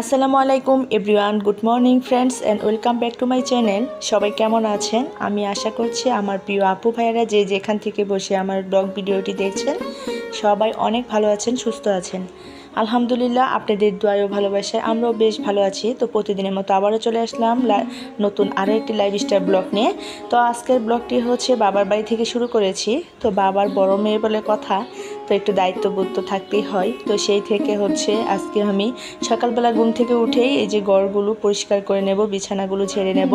আসসালামু আলাইকুম, everyone. Good morning, friends and welcome back to my channel. সবাই কেমন আছেন? আমি আশা করছি আমার প্রিয় আপু ভাইয়েরা যে যেখান থেকে বসে আমার ব্লগ ভিডিওটি দেখছেন, সবাই অনেক ভালো আছেন, সুস্থ আছেন। আলহামদুলিল্লাহ, আপনাদের দোয়ারও ভালোবাসায় আমরাও বেশ ভালো আছি। তো প্রতিদিনের মতো আবারও চলে আসলাম নতুন আরও একটি লাইফস্টাইল ব্লগ নিয়ে। তো আজকের ব্লগটি হচ্ছে বাবার বাড়ি থেকে শুরু করেছি। তো বাবার বড় মেয়ে বলে কথা। তো একটু দায়িত্ববোধ তো থাকতেই হয়। তো সেই থেকে হচ্ছে আজকে আমি সকালবেলা ঘুম থেকে উঠেই এই যে গড়গুলো পরিষ্কার করে নেব, বিছানাগুলো ঝেড়ে নেব।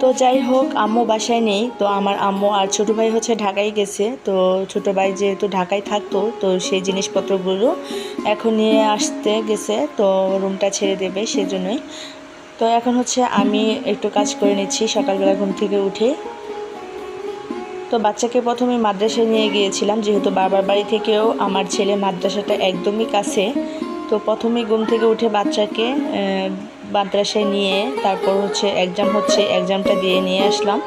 তো যাই হোক, আম্মু বাসায় নেই, তো আমার আম্মু আর ছোট ভাই হচ্ছে ঢাকায় গেছে। তো ছোটো ভাই যেহেতু ঢাকায় থাকতো, তো সেই জিনিসপত্রগুলো এখন নিয়ে আসতে গেছে, তো রুমটা ছেড়ে দেবে সেজন্যই। তো এখন হচ্ছে আমি একটু কাজ করে নিচ্ছি সকালবেলা ঘুম থেকে উঠে। তো বাচ্চাকে প্রথমে মাদ্রাসায় নিয়ে গিয়েছিলাম, যেহেতু বাবার বাড়ি থেকেও আমার ছেলে মাদ্রাসাটা একদমই কাছে। তো প্রথমে ঘুম থেকে উঠে বাচ্চাকে মাদ্রাসায় নিয়ে তারপর হচ্ছে এক্সাম হচ্ছে এক্সামটা দিয়ে নিয়ে আসলাম।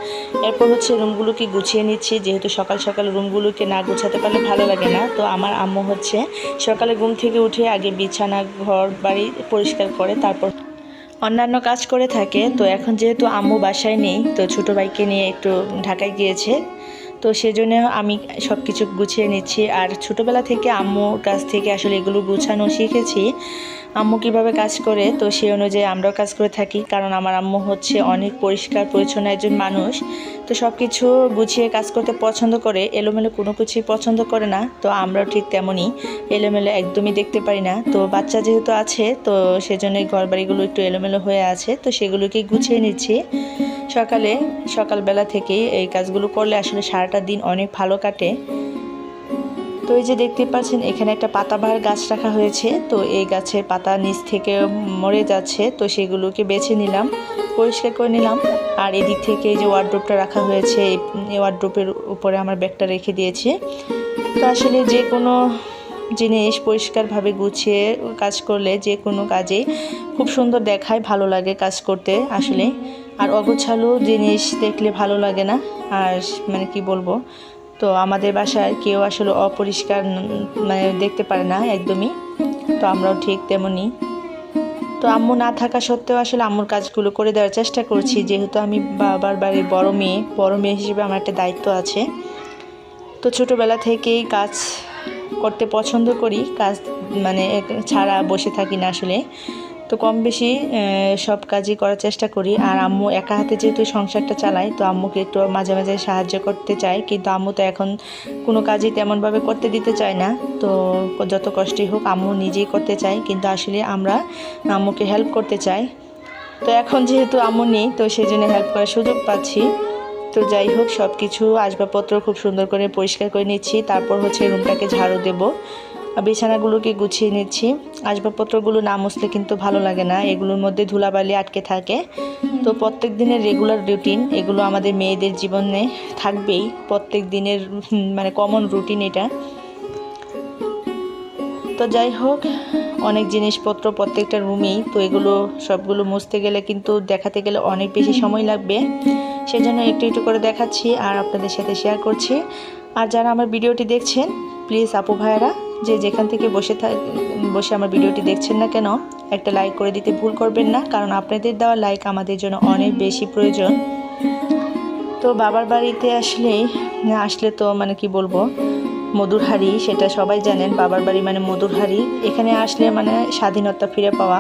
এরপর হচ্ছে রুমগুলোকে গুছিয়ে নিচ্ছি, যেহেতু সকাল সকাল রুমগুলোকে না গুছাতে পারলে ভালো লাগে না। তো আমার আম্মু হচ্ছে সকালে ঘুম থেকে উঠে আগে বিছানা, ঘর বাড়ি পরিষ্কার করে তারপর অন্যান্য কাজ করে থাকে। তো এখন যেহেতু আম্মু বাসায় নেই, তো ছোটো ভাইকে নিয়ে একটু ঢাকায় গিয়েছে। তো সেজন্য আমি সব কিছু গুছিয়ে নিচ্ছি। আর ছোটোবেলা থেকে আম্মুর কাছ থেকে আসলে এগুলো গুছানো শিখেছি। আম্মু কীভাবে কাজ করে? তো সেই অনুযায়ী আমরাও কাজ করে থাকি, কারণ আমার আম্মু হচ্ছে অনেক পরিষ্কার, পরিচ্ছন্ন একজন মানুষ। তো সব কিছু গুছিয়ে কাজ করতে পছন্দ করে, এলোমেলো কোনো কিছুই পছন্দ করে না। তো আমরাও ঠিক তেমনই, এলোমেলো একদমই দেখতে পারি না। তো বাচ্চা যেহেতু আছে, তো সেজন্যই ঘর বাড়িগুলো একটু এলোমেলো হয়ে আছে। তো সেগুলোকে গুছিয়ে নিচ্ছি। সকালে, সকালবেলা থেকেই এই কাজগুলো করলে আসলে সারাটা দিন অনেক ভালো কাটে। তো এই যে দেখতে পাচ্ছেন, এখানে একটা পাতাবাহার গাছ রাখা হয়েছে। তো এই গাছের পাতা নিচ থেকে মরে যাচ্ছে, তো সেগুলোকে বেছে নিলাম, পরিষ্কার করে নিলাম। আর এদিক থেকে এই যে ওয়ার্ড্রোপটা রাখা হয়েছে, এই ওয়ার্ড্রোপের উপরে আমার ব্যাগটা রেখে দিয়েছি। তো আসলে যে কোনো জিনিস পরিষ্কারভাবে গুছিয়ে কাজ করলে যে কোনো কাজেই খুব সুন্দর দেখায়, ভালো লাগে কাজ করতে আসলে। আর অগোছালো জিনিস দেখলে ভালো লাগে না। আর মানে কি বলব তো আমাদের বাসায় কেউ আসলে অপরিষ্কার মানে দেখতে পারে না একদমই। তো আমরাও ঠিক তেমনই তো আম্মু না থাকা সত্ত্বেও আসলে আম্মুর কাজগুলো করে দেওয়ার চেষ্টা করছি। যেহেতু আমি বাবার বাড়ির বড় মেয়ে বড় মেয়ে হিসেবে আমার একটা দায়িত্ব আছে। তো ছোটোবেলা থেকেই কাজ করতে পছন্দ করি। কাজ মানে ছাড়া বসে থাকি না আসলে। তো কম বেশি সব কাজই করার চেষ্টা করি। আর আম্মু একা হাতে যেহেতু সংসারটা চালায়, তো আম্মুকে একটু মাঝে মাঝে সাহায্য করতে চাই। কিন্তু আম্মু তো এখন কোনো কাজই তেমনভাবে করতে দিতে চায় না। তো যত কষ্টই হোক, আম্মু নিজেই করতে চায়। কিন্তু আসলে আমরা আম্মুকে হেল্প করতে চাই। তো এখন যেহেতু আম্মু নেই, তো সেই জন্য হেল্প করার সুযোগ পাচ্ছি। তো যাই হোক সব কিছু আসবাবপত্র খুব সুন্দর করে পরিষ্কার করে নিচ্ছি। তারপর হচ্ছে রুমটাকে ঝাড়ু দেব। বিছানাগুলোকে গুছিয়ে নিচ্ছি। আসবাবপত্রগুলো না মুছলে কিন্তু ভালো লাগে না। এগুলোর মধ্যে ধুলাবালি আটকে থাকে। তো প্রত্যেক দিনের রেগুলার রুটিন এগুলো আমাদের মেয়েদের জীবনে থাকবেই। প্রত্যেক দিনের মানে কমন রুটিন এটা। তো যাই হোক, অনেক জিনিসপত্র প্রত্যেকটা রুমেই তো এগুলো সবগুলো মুছতে গেলে কিন্তু দেখাতে গেলে অনেক বেশি সময় লাগবে। সেজন্য একটু একটু করে দেখাচ্ছি আর আপনাদের সাথে শেয়ার করছি। আর যারা আমার ভিডিওটি দেখছেন প্লিজ আপু ভাইয়ারা যে যেখান থেকে বসে থাক বসে আমার ভিডিওটি দেখছেন না কেন, একটা লাইক করে দিতে ভুল করবেন না, কারণ আপনাদের দেওয়া লাইক আমাদের জন্য অনেক বেশি প্রয়োজন। তো বাবার বাড়িতে আসলে আসলে তো মানে কি বলব মধুর হাড়ি সেটা সবাই জানেন, বাবার বাড়ি মানে মধুর হাড়ি এখানে আসলে মানে স্বাধীনতা ফিরে পাওয়া।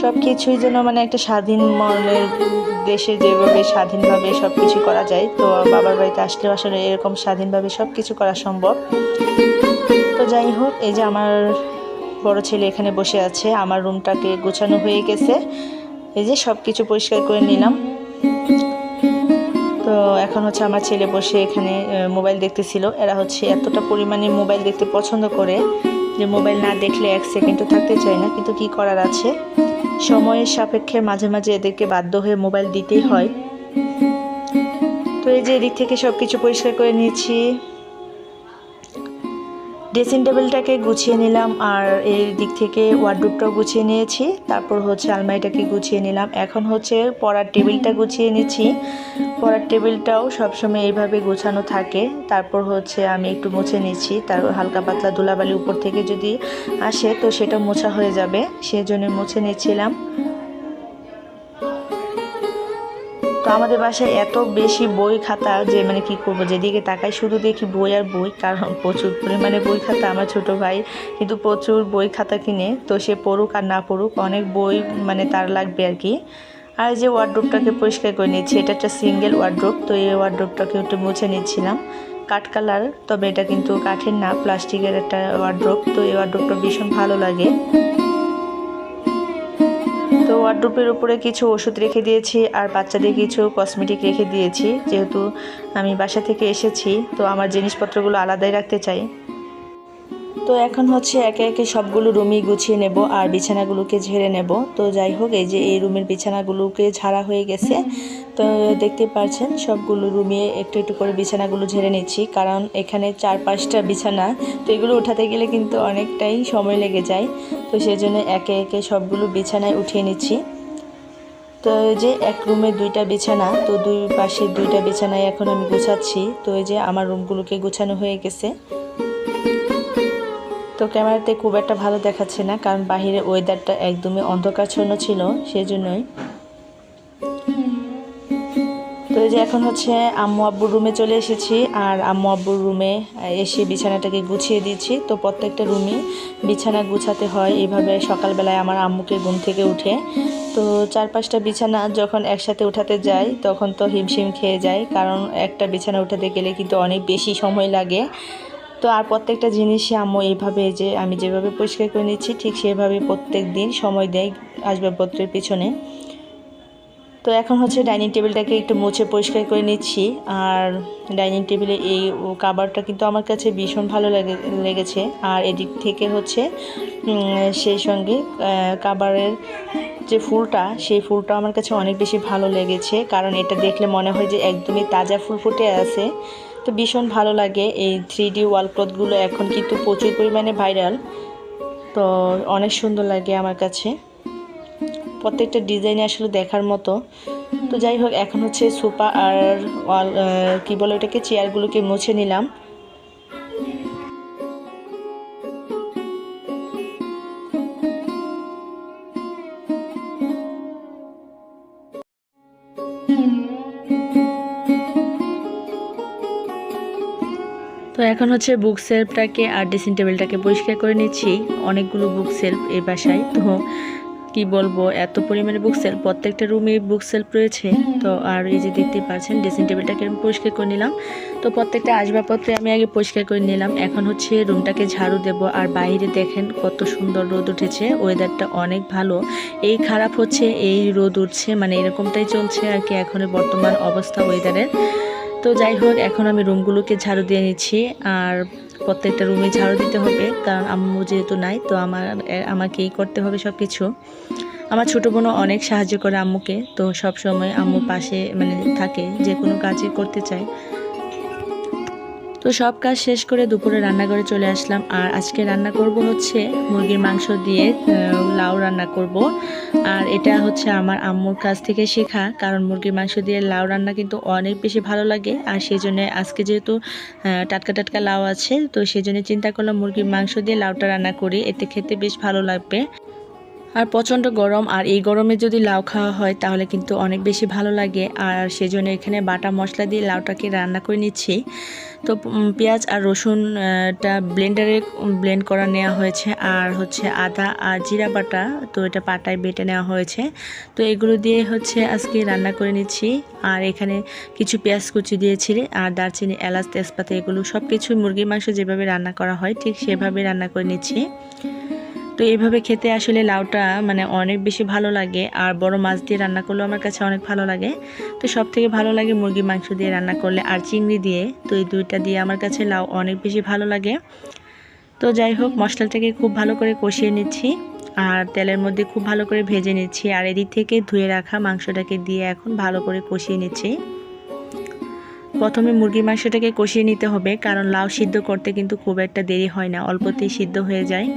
সব কিছুই যেন মানে একটা স্বাধীন মনের দেশে যেভাবে স্বাধীনভাবে সব কিছু করা যায়, তো বাবার বাড়িতে আসলেও আসলে এরকম স্বাধীনভাবে সব কিছু করা সম্ভব। তো যাই হোক, এই যে আমার বড় ছেলে এখানে বসে আছে, আমার রুমটাকে গোছানো হয়ে গেছে। এই যে সব কিছু পরিষ্কার করে নিলাম। তো এখন হচ্ছে আমার ছেলে বসে এখানে মোবাইল দেখতেছিল। এরা হচ্ছে এতটা পরিমাণে মোবাইল দেখতে পছন্দ করে যে মোবাইল না দেখলে এক সেকেন্ডও থাকতে চায় না। কিন্তু কি করার আছে? সময়ের সাপেক্ষে মাঝে মাঝে এদেরকে বাধ্য হয়ে মোবাইল দিতেই হয়। তো এই যে এদিক থেকে সব কিছু পরিষ্কার করে নিয়েছি। ড্রেসিং টেবিলটাকে গুছিয়ে নিলাম আর এই দিক থেকে ওয়ার্ডরোবটাও গুছিয়ে নিয়েছি। তারপর হচ্ছে আলমারিটাকে গুছিয়ে নিলাম। এখন হচ্ছে পড়ার টেবিলটা গুছিয়ে নিচ্ছি। পড়ার টেবিলটাও সবসময় এইভাবে গোছানো থাকে। তারপর হচ্ছে আমি একটু মুছে নিচ্ছি। তার হালকা পাতলা ধুলাবালি উপর থেকে যদি আসে তো সেটা মোছা হয়ে যাবে। সেজন্য মুছে নিচ্ছিলাম। তো আমাদের বাসায় এত বেশি বই খাতা যে মানে কি করব, যেদিকে তাকাই শুধু দেখি বই আর বই, কারণ প্রচুর পরিমাণে বই খাতা আমার ছোট ভাই কিন্তু প্রচুর বই খাতা কিনে, তো সে পড়ুক আর না পড়ুক অনেক বই মানে তার লাগবে আর কি। আর যে ওয়ার্ড্রোপটাকে পরিষ্কার করে নিচ্ছি এটা একটা সিঙ্গেল ওয়ার্ড্রোপ তো এই ওয়ার্ড্রোপটাকে একটু মুছে নিচ্ছিলাম। কাঠ কালার, তবে এটা কিন্তু কাঠের না, প্লাস্টিকের একটা ওয়ার্ড্রোপ তো এই ওয়ার্ড্রোপটা ভীষণ ভালো লাগে। তো ওয়ার্ড্রোপের উপরে কিছু ওষুধ রেখে দিয়েছি আর বাচ্চাদের কিছু কসমেটিক রেখে দিয়েছি। যেহেতু আমি বাসা থেকে এসেছি, তো আমার জিনিসপত্রগুলো আলাদাই রাখতে চাই। তো এখন হচ্ছে একে একে সবগুলো রুমই গুছিয়ে নেব আর বিছানাগুলোকে ঝেড়ে নেব। তো যাই হোক, এই যে এই রুমের বিছানাগুলোকে ঝাড়া হয়ে গেছে। তো দেখতে পাচ্ছেন সবগুলো রুমে একটু একটু করে বিছানাগুলো ঝেড়ে নিচ্ছি। কারণ এখানে চার পাঁচটা বিছানা, তো এগুলো উঠাতে গেলে কিন্তু অনেকটাই সময় লেগে যায়। তো সেই জন্য একে একে সবগুলো বিছানায় উঠিয়ে নিচ্ছি। তো এই যে এক রুমে দুইটা বিছানা, তো দুই পাশে দুইটা বিছানায় এখন আমি গুছাচ্ছি। তো এই যে আমার রুমগুলোকে গুছানো হয়ে গেছে। তো ক্যামেরাতে খুব একটা ভালো দেখাচ্ছে না, কারণ বাহিরে ওয়েদারটা একদমই অন্ধকারচ্ছন্ন ছিল সেই জন্যই তো এই যে এখন হচ্ছে আম্মু আব্বুর রুমে চলে এসেছি, আর আম্মু আব্বুর রুমে এসে বিছানাটাকে গুছিয়ে দিচ্ছি তো প্রত্যেকটা রুমে বিছানা গুছাতে হয়, এইভাবে সকালবেলায় আমার আম্মুকে ঘুম থেকে উঠে। তো চার পাঁচটা বিছানা যখন একসাথে উঠাতে যাই, তখন তো হিমশিম খেয়ে যায়, কারণ একটা বিছানা উঠাতে গেলে কিন্তু অনেক বেশি সময় লাগে। তো আর প্রত্যেকটা জিনিসই আম্মু এইভাবে যে আমি যেভাবে পরিষ্কার করে নিচ্ছি, ঠিক সেভাবে প্রত্যেক দিন সময় দেয় আসবাবপত্রের পিছনে। তো এখন হচ্ছে ডাইনিং টেবিলটাকে একটু মুছে পরিষ্কার করে নিচ্ছি। আর ডাইনিং টেবিলে এই কাবারটা কিন্তু আমার কাছে ভীষণ ভালো লাগে, লেগেছে। আর এদিক থেকে হচ্ছে সেই সঙ্গে কাবারের যে ফুলটা, সেই ফুলটা আমার কাছে অনেক বেশি ভালো লেগেছে। কারণ এটা দেখলে মনে হয় যে একদমই তাজা ফুল ফুটে আছে। তো ভীষণ ভালো লাগে এই থ্রি ডি ওয়াল ক্লথগুলো এখন কিন্তু প্রচুর পরিমাণে ভাইরাল তো অনেক সুন্দর লাগে আমার কাছে। প্রত্যেকটা ডিজাইনে আসলে দেখার মতো। তো যাই হোক, এখন হচ্ছে সোফা আর ওয়াল কী বলে ওটাকে চেয়ারগুলোকে মুছে নিলাম। এখন হচ্ছে বুক সেলফটাকে আর ড্রেসিং টেবিলটাকে পরিষ্কার করে নিচ্ছি। অনেকগুলো বুক সেলফ এই বাসায়। তো কি বলব, এত পরিমাণে বুক সেলফ প্রত্যেকটা রুমে বুক সেলফ রয়েছে। তো আর এই যে দেখতে পাচ্ছেন ড্রেসিং টেবিলটাকে আমি পরিষ্কার করে নিলাম। তো প্রত্যেকটা আসবাবপত্রে আমি আগে পরিষ্কার করে নিলাম। এখন হচ্ছে রুমটাকে ঝাড়ু দেব। আর বাইরে দেখেন কত সুন্দর রোদ উঠেছে। ওয়েদারটা অনেক ভালো। এই খারাপ হচ্ছে, এই রোদ উঠছে মানে এরকমটাই চলছে আর কি। এখন বর্তমান অবস্থা ওয়েদারের তো যাই হোক, এখন আমি রুমগুলোকে ঝাড়ু দিয়ে নিচ্ছি, আর প্রত্যেকটা রুমে ঝাড়ু দিতে হবে। কারণ আম্মু যেহেতু নাই, তো আমার আমাকেই করতে হবে সব কিছু আমার ছোটো বোনও অনেক সাহায্য করে আম্মুকে, তো সব সময় আম্মুর পাশে মানে থাকে, যে কোনো কাজই করতে চায়। তো সব কাজ শেষ করে দুপুরে রান্নাঘরে চলে আসলাম। আর আজকে রান্না করব হচ্ছে মুরগির মাংস দিয়ে লাউ রান্না করব। আর এটা হচ্ছে আমার আম্মুর কাছ থেকে শেখা, কারণ মুরগির মাংস দিয়ে লাউ রান্না কিন্তু অনেক বেশি ভালো লাগে। আর সেই জন্য আজকে যেহেতু টাটকা টাটকা লাউ আছে, তো সেই জন্য চিন্তা করলাম মুরগির মাংস দিয়ে লাউটা রান্না করি, এতে খেতে বেশ ভালো লাগবে। আর প্রচণ্ড গরম, আর এই গরমে যদি লাউ খাওয়া হয় তাহলে কিন্তু অনেক বেশি ভালো লাগে। আর সেজন্য এখানে বাটা মশলা দিয়ে লাউটাকে রান্না করে নিচ্ছি। তো পেঁয়াজ আর রসুনটা ব্লেন্ডারে ব্লেন্ড করা নেওয়া হয়েছে। আর হচ্ছে আদা আর জিরা বাটা, তো এটা পাটায় বেটে নেওয়া হয়েছে। তো এগুলো দিয়ে হচ্ছে আজকে রান্না করে নিচ্ছি। আর এখানে কিছু পেঁয়াজ কুচি দিয়েছি আর দারচিনি, এলাচ, তেজপাতা, এগুলো সব কিছু মুরগির মাংস যেভাবে রান্না করা হয় ঠিক সেভাবে রান্না করে নিচ্ছি। তো এইভাবে খেতে আসলে লাউটা মানে অনেক বেশি ভালো লাগে। আর বড় মাছ দিয়ে রান্না করলেও আমার কাছে অনেক ভালো লাগে। তো সব থেকে ভালো লাগে মুরগির মাংস দিয়ে রান্না করলে আর চিংড়ি দিয়ে। তো এই দুইটা দিয়ে আমার কাছে লাউ অনেক বেশি ভালো লাগে। তো যাই হোক, মশলাটাকে খুব ভালো করে কষিয়ে নিচ্ছি। আর তেলের মধ্যে খুব ভালো করে ভেজে নিচ্ছি। আর এদিক থেকে ধুয়ে রাখা মাংসটাকে দিয়ে এখন ভালো করে কষিয়ে নিচ্ছি। প্রথমে মুরগির মাংসটাকে কষিয়ে নিতে হবে। কারণ লাউ সিদ্ধ করতে কিন্তু খুব একটা দেরি হয় না। অল্পতেই সিদ্ধ হয়ে যায়।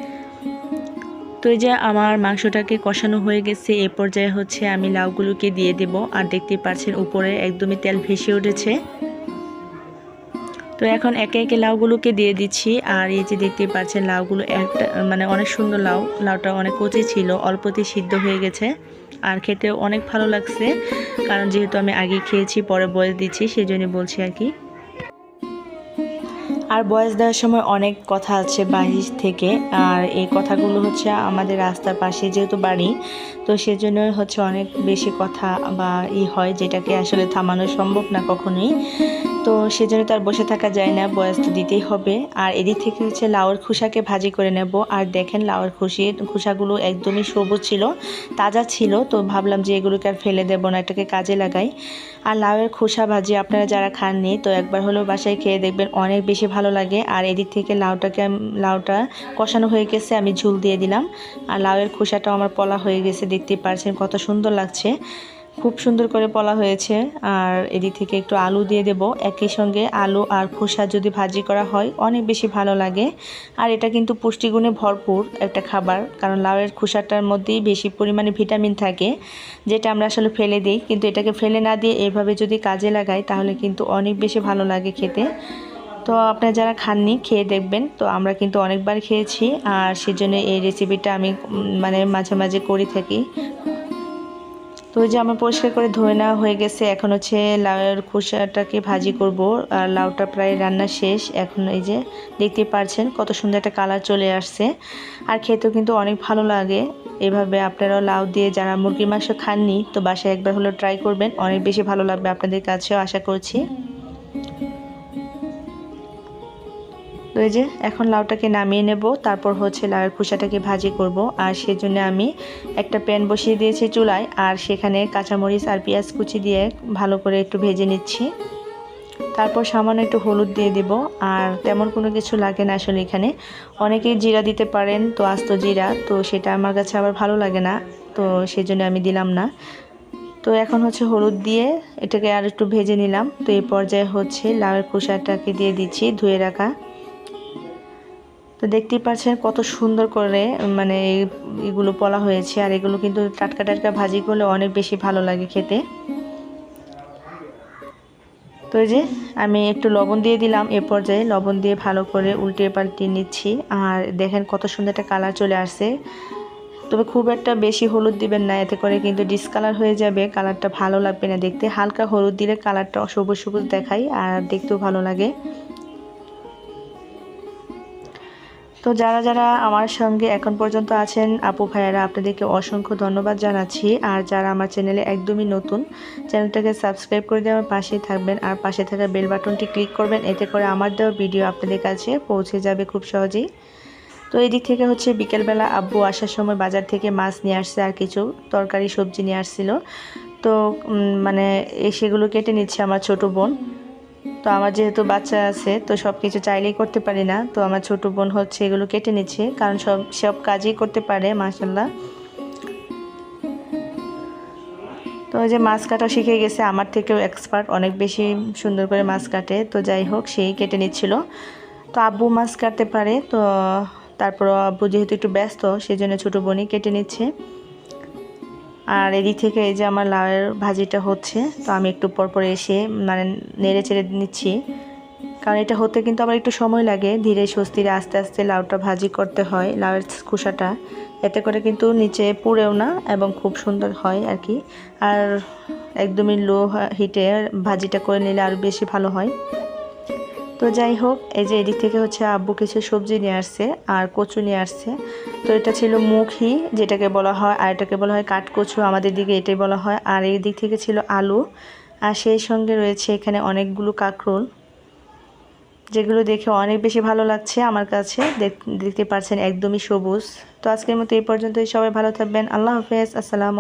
তো এই যে আমার মাংসটাকে কষানো হয়ে গেছে, এ পর্যায়ে হচ্ছে আমি লাউগুলোকে দিয়ে দেব। আর দেখতে পাচ্ছেন, উপরে একদমই তেল ভেসে উঠেছে। তো এখন একে একে লাউগুলোকে দিয়ে দিচ্ছি। আর এই যে দেখতে পাচ্ছেন, লাউগুলো একটা মানে অনেক সুন্দর লাউ। লাউটা অনেক কচি ছিল, অল্পতেই সিদ্ধ হয়ে গেছে। আর খেতে অনেক ভালো লাগছে। কারণ যেহেতু আমি আগে খেয়েছি, পরে বয়স দিচ্ছি সেই জন্য বলছি আর কি। আর বয়স দেওয়ার সময় অনেক কথা আছে বাহির থেকে। আর এই কথাগুলো হচ্ছে আমাদের রাস্তার পাশে যেহেতু বাড়ি, তো সেজন্য হচ্ছে অনেক বেশি কথা বা ই হয় যেটাকে আসলে থামানো সম্ভব না কখনোই। তো সেজন্য তার বসে থাকা যায় না, বয়স তো দিতেই হবে। আর এদিক থেকে হচ্ছে লাউয়ের খোসাকে ভাজি করে নেব। আর দেখেন লাউয়ের খুশি, খোসাগুলো একদমই সবুজ ছিল, তাজা ছিল, তো ভাবলাম যে এগুলোকে আর ফেলে দেবো না, এটাকে কাজে লাগাই। আর লাউয়ের খোসা ভাজি আপনারা যারা খাননি, তো একবার হলেও বাসায় খেয়ে দেখবেন অনেক বেশি ভালো লাগে। আর এদিক থেকে লাউটাকে লাউটা কষানো হয়ে গেছে, আমি ঝুল দিয়ে দিলাম। আর লাউয়ের খোসাটাও আমার পলা হয়ে গেছে দেখতে পারছেন কত সুন্দর লাগছে। খুব সুন্দর করে পলা হয়েছে। আর এদিক থেকে একটু আলু দিয়ে দেব। একই সঙ্গে আলু আর খোসা যদি ভাজি করা হয়, অনেক বেশি ভালো লাগে। আর এটা কিন্তু পুষ্টিগুণে ভরপুর একটা খাবার, কারণ লাউয়ের খোসাটার মধ্যেই বেশি পরিমাণে ভিটামিন থাকে, যেটা আমরা আসলে ফেলে দিই। কিন্তু এটাকে ফেলে না দিয়ে এভাবে যদি কাজে লাগাই, তাহলে কিন্তু অনেক বেশি ভালো লাগে খেতে। তো আপনারা যারা খাননি, খেয়ে দেখবেন। তো আমরা কিন্তু অনেকবার খেয়েছি। আর সেজন্য এই রেসিপিটা আমি মানে মাঝে মাঝে করি থাকি। তো ওই যে আমার পরিষ্কার করে ধুয়ে নেওয়া হয়ে গেছে, এখন হচ্ছে লাউয়ের খোসাটাকে ভাজি করব। আর লাউটা প্রায় রান্না শেষ, এখন এই যে দেখতে পারছেন কত সুন্দর একটা কালার চলে আসছে। আর খেতেও কিন্তু অনেক ভালো লাগে। এভাবে আপনারাও লাউ দিয়ে যারা মুরগির মাংস খাননি, তো বাসায় একবার হলো ট্রাই করবেন, অনেক বেশি ভালো লাগবে আপনাদের কাছেও, আশা করছি। তো এই যে এখন লাউটাকে নামিয়ে নেব, তারপর হচ্ছে লাউয়ের খোসাটাকে ভাজি করব। আর সেজন্য আমি একটা প্যান বসিয়ে দিয়েছি চুলায়, আর সেখানে কাঁচামরিচ আর পেঁয়াজ কুচি দিয়ে ভালো করে একটু ভেজে নিচ্ছি। তারপর সামান্য একটু হলুদ দিয়ে দেব, আর তেমন কোনো কিছু লাগে না আসলে এখানে। অনেকেই জিরা দিতে পারেন, তো আস্ত জিরা, তো সেটা আমার কাছে আবার ভালো লাগে না, তো সেজন্য আমি দিলাম না। তো এখন হচ্ছে হলুদ দিয়ে এটাকে আর একটু ভেজে নিলাম। তো এই পর্যায়ে হচ্ছে লাউয়ের খোসাটাকে দিয়ে দিচ্ছি ধুয়ে রাখা। তো দেখতেই পাচ্ছেন কত সুন্দর করে মানে এগুলো পলা হয়েছে। আর এগুলো কিন্তু টাটকা টাটকা ভাজি করলে অনেক বেশি ভালো লাগে খেতে। তো এই যে আমি একটু লবণ দিয়ে দিলাম, এ পর্যায়ে লবণ দিয়ে ভালো করে উল্টে পাল্টে নিচ্ছি। আর দেখেন কত সুন্দর একটা কালার চলে আসছে। তবে খুব একটা বেশি হলুদ দিবেন না, এতে করে কিন্তু ডিসকালার হয়ে যাবে, কালারটা ভালো লাগবে না দেখতে। হালকা হলুদ দিলে কালারটা সবুজ সবুজ দেখায় আর দেখতেও ভালো লাগে। তো যারা যারা আমার সঙ্গে এখন পর্যন্ত আছেন, আপু ভাইয়ারা, আপনাদেরকে অসংখ্য ধন্যবাদ জানাচ্ছি। আর যারা আমার চ্যানেলে একদমই নতুন, চ্যানেলটাকে সাবস্ক্রাইব করে দিয়ে আমার পাশেই থাকবেন। আর পাশে থাকা বেল বাটনটি ক্লিক করবেন, এতে করে আমার দেওয়া ভিডিও আপনাদের কাছে পৌঁছে যাবে খুব সহজেই। তো এই দিক থেকে হচ্ছে বিকেলবেলা আব্বু আসার সময় বাজার থেকে মাছ নিয়ে আসছে আর কিছু তরকারি, সবজি নিয়ে আসছিল। তো মানে সেগুলো কেটে নিচ্ছে আমার ছোট বোন। তো আমার যেহেতু বাচ্চা আছে, তো সব কিছু চাইলেই করতে পারি না। তো আমার ছোট বোন হচ্ছে এগুলো কেটে নিচ্ছে, কারণ সব সব কাজই করতে পারে মাসাল্লাহ তো যে মাছ কাটা শিখে গেছে, আমার থেকেও এক্সপার্ট অনেক বেশি সুন্দর করে মাছ কাটে। তো যাই হোক, সেই কেটে নিচ্ছিল। তো আব্বু মাছ কাটতে পারে, তো তারপর আব্বু যেহেতু একটু ব্যস্ত সেই জন্য ছোটো বোনই কেটে নিচ্ছে। আর এদিক থেকে এই যে আমার লাউয়ের ভাজিটা হচ্ছে, তো আমি একটু পরপর এসে মানে নেড়ে চেড়ে নিচ্ছি। কারণ এটা হতে কিন্তু আবার একটু সময় লাগে, ধীরে স্বস্তিরে আস্তে আস্তে লাউটা ভাজি করতে হয়, লাউয়ের খোসাটা। এতে করে কিন্তু নিচে পুড়েও না এবং খুব সুন্দর হয় আর কি। আর একদমই লো হিটে ভাজিটা করে নিলে আরও বেশি ভালো হয়। তো যাই হোক, এই যে এদিক থেকে হচ্ছে আব্বু কিছু সবজি নিয়ে আসছে আর কচু নিয়ে আসছে। তো এটা ছিল মুখি, যেটাকে বলা হয়, আর এটাকে বলা হয় কাঠকচু, আমাদের দিকে এটাই বলা হয়। আর এই দিক থেকে ছিল আলু, আর সেই সঙ্গে রয়েছে এখানে অনেকগুলো কাঁকরোল, যেগুলো দেখে অনেক বেশি ভালো লাগছে আমার কাছে। দেখতে পাচ্ছেন একদমই সবুজ। তো আজকের মতো এই পর্যন্তই। সবাই ভালো থাকবেন। আল্লাহ হাফেজ। আসসালামু